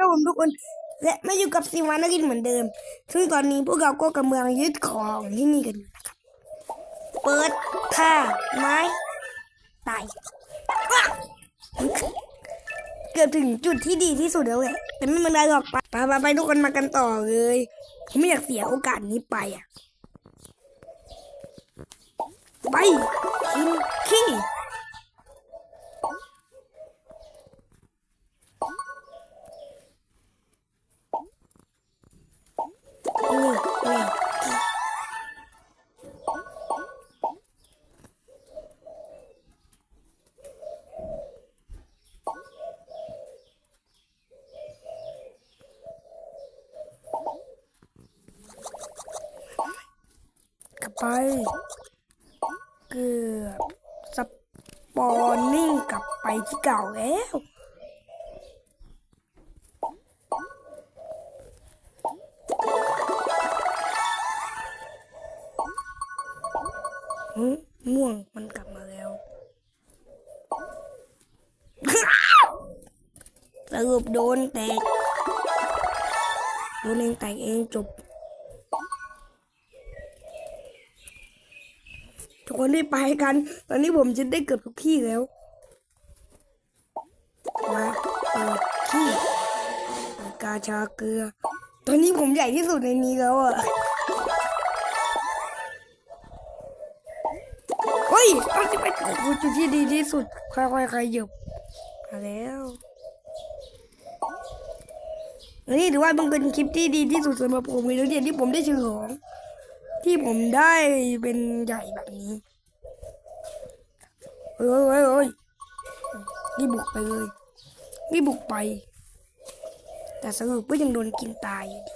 ครับผมทุกคน และไม่อยู่กับซีวานากินเหมือนเดิม ซึ่งตอนนี้พวกเราก็กำลังยึดของที่นี่กันนะครับ เปิดท่าไม้ตายเกือบถึงจุดที่ดีที่สุดแล้วแหละแต่ไม่เป็นไรหรอกไปไปไปไปทุกคนมากันต่อเลยผมไม่อยากเสียโอกาสนี้ไปอะไปกินขี้ ไป เกือบสปอนนิ่งกลับไปที่เก่าแล้วหืมม่วงมันกลับมาแล้วสรุปโดนแตกโดนเองแตกเองจบ ทุกคนรีบไปกัน ตอนนี้ผมจะได้เกือบทุกที่แล้วมาเปิดที่กาชาเกลือ ตอนนี้ผมใหญ่ที่สุดในนี้แล้วอะเฮ้ยต้อนที่ไปถึงจุดที่ดีที่สุดค่อยๆขยับมาแล้วนนี้ถือว่ามันเป็นคลิปที่ดีที่สุดสำหรับผมเลยเนี่ยที่ผมได้เฉลอง ที่ผมได้เป็นใหญ่แบบนี้เฮ้ยเฮ้ยเฮ้ยนี่บุกไปเลยนี่บุกไป แต่สรุปก็ยังโดนกินตายอยู่ดี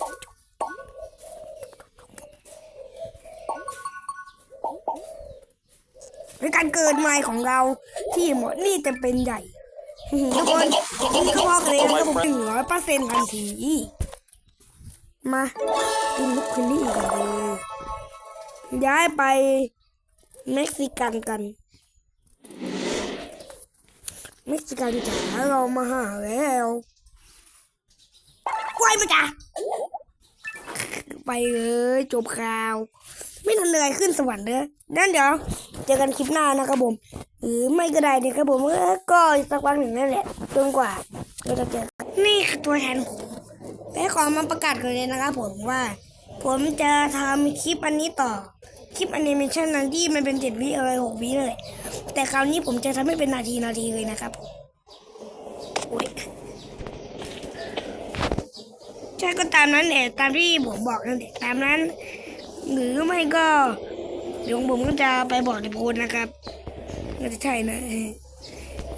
เป็นการเกิดใหม่ของเราที่หมดนี่จะเป็นใหญ่ทุกคนก็พอกันเลยนะผมหนึ่งร้อยเปอร์เซ็นต์ทันที มากินลูกคินนี่กันเลย ย้ายไปเม็กซิกันกัน เม็กซิกันจ๋าเรามาหาแล้วไว้มาจ้ะไปเลยจบข่าว ไม่ทันเลยขึ้นสวรรค์เด้อนั่นเดี๋ยวเจอกันคลิปหน้านะครับผมหรือไม่ก็ได้นะครับผมก็สักวันหนึ่งนั่นแหละจนกว่าเราจะเจอกันนี่คือตัวแทนผมและขอมาประกาศกันเลยนะครับผมว่า ผมจะทำคลิปอันนี้ต่อ คลิปแอนิเมชันนั้นที่มันเป็นเจ็ดวิอะไรหกวิเลย แต่คราวนี้ผมจะทำให้เป็นนาทีนาทีเลยนะครับผมใช่ก็ตามนั้นแหละตามที่ผมบอกนั่นแหละตามนั้น หรือไม่ก็เดี๋ยวผมก็จะไปบอกในโพสนะครับน่าจะใช่นะ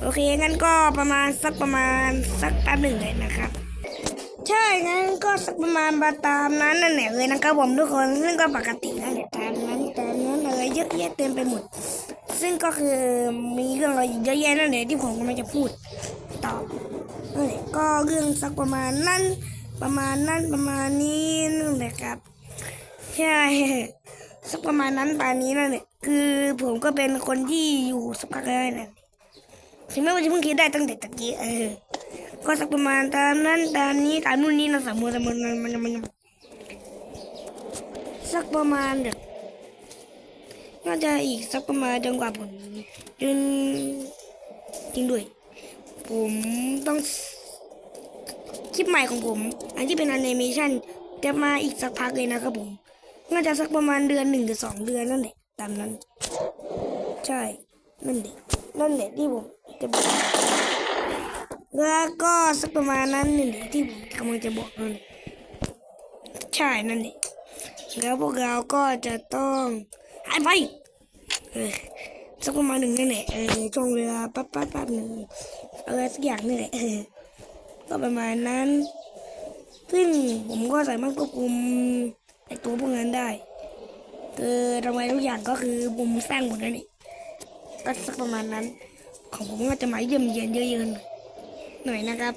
โอเคงั้นก็ประมาณสักประมาณสักแป๊บหนึ่งเลยนะครับ ใช่งั้นก็สักประมาณบาตามนั้นนั่นแหละเลยนะครับผมทุกคนซึ่งก็ปกตินั่นแหละตามนั้นตามนั้นอะไรเยอะแยะเต็มไปหมด ซึ่งก็คือมีเรื่องอะไรอีกเยอะแยะนั่นแหละที่ผมกำลังจะพูดต่อนั่นแหละก็เรื่องสักประมาณนั้น ประมาณนั้นประมาณนี้นั่นแหละครับใช่สักประมาณนั้นปานนี้นั่นแหละคือผมก็เป็นคนที่อยู่สักพักแล้วนั่นแหละถึงแม้ว่าจะเพิ่งคิดได้ตั้งแต่ตะกี้เออ ก็สักประมาณตามนั้นตามนี้ตามนู่นนี่นะสามมือสามมือมันมันมันสักประมาณเด็กน่าจะอีกสักประมาณจนกว่าผมจนจริงด้วย ผมต้องคลิปใหม่ของผม อันที่เป็นแอนิเมชันจะมาอีกสักพักเลยนะครับผมน่าจะสักประมาณเดือนหนึ่งหรือสองเดือนนั่นแหละตามนั้น ใช่ นั่นเด็กนั่นแหละที่ผมจะบอก แล้วก็สักประมาณนั้นนี่ที่ผมกำลังจะบอกนั่นใช่นั่นแหละแล้วพวกเราก็จะต้องหายไปสักประมาณหนึ่งนั่นแหละเออช่วงเวลาแป๊บแป๊บแป๊บหนึ่งอะไรสักอย่างนี่แหละก็ประมาณนั้น ซึ่งผมก็สามารถควบคุมไอตัวพวกนั้นได้คือทำไมทุกอย่างก็คือผมสร้างหมดแล้วนี่ก็สักประมาณนั้น ของผมก็จะมาเยี่ยมเยียนเยอะๆ หน่อยนะครับ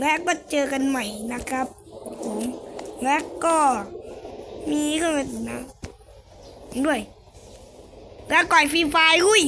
และก็เจอกันใหม่นะครับผมและก็มีเครื่องเล่นนะ ด้วย แล้วก่อยฟรีไฟล์อุ้ย